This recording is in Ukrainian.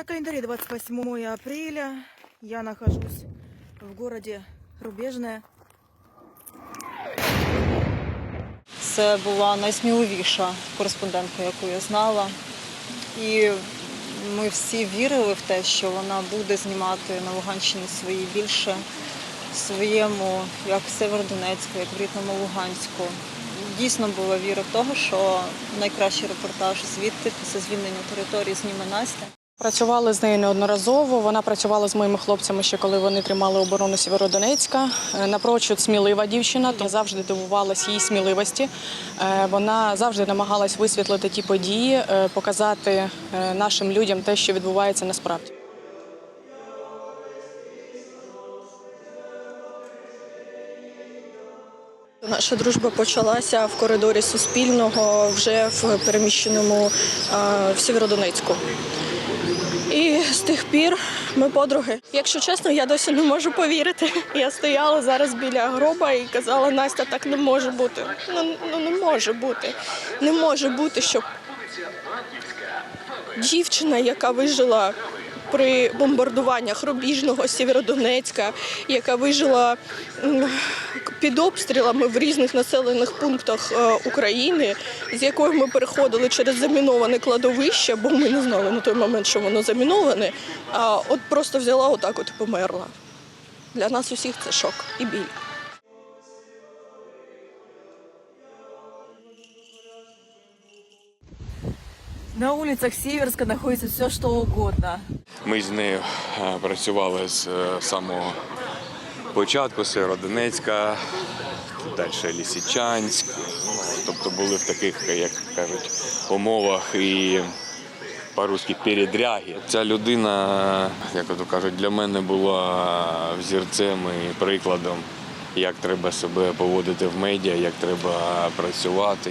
На календаре 28 апреля. Я нахожусь в городе Рубежное. Це була найсміливіша кореспондентка, яку я знала. І ми всі вірили в те, що вона буде знімати на Луганщині свої більше своєму, як Северодонецьку, як в рідному Луганську. Дійсно була віра в того, що найкращий репортаж звідти після звільнення території зніме Настя. Працювали з нею неодноразово. Вона працювала з моїми хлопцями ще коли вони тримали оборону Сєвєродонецька. Е, Напрочуд смілива дівчина, то завжди дивувалась її сміливості. Е, Вона завжди намагалась висвітлити ті події, е, показати нашим людям те, що відбувається насправді. Наша дружба почалася в коридорі Суспільного вже в переміщеному в Сєвєродонецьку. І з тих пір ми подруги. Якщо чесно, я досі не можу повірити. Я стояла зараз біля гроба і казала, Настя, так не може бути. Ну, ну не може бути. Не може бути, щоб дівчина, яка вижила при бомбардуваннях Рубіжного, Сєвєродонецька, яка вижила під обстрілами в різних населених пунктах е, України, з якою ми переходили через заміноване кладовище, бо ми не знали на той момент, що воно заміноване. А от просто взяла отак от і померла. Для нас усіх це шок і біль. На улицах Северска находится все, что угодно. Ми з нею е, працювали з е, самого початку Сєвєродонецька, далі Лісичанськ. Тобто були в таких, як кажуть, умовах і по-русски передряги. Ця людина, як то кажуть, для мене була взірцем і прикладом, як треба себе поводити в медіа, як треба працювати.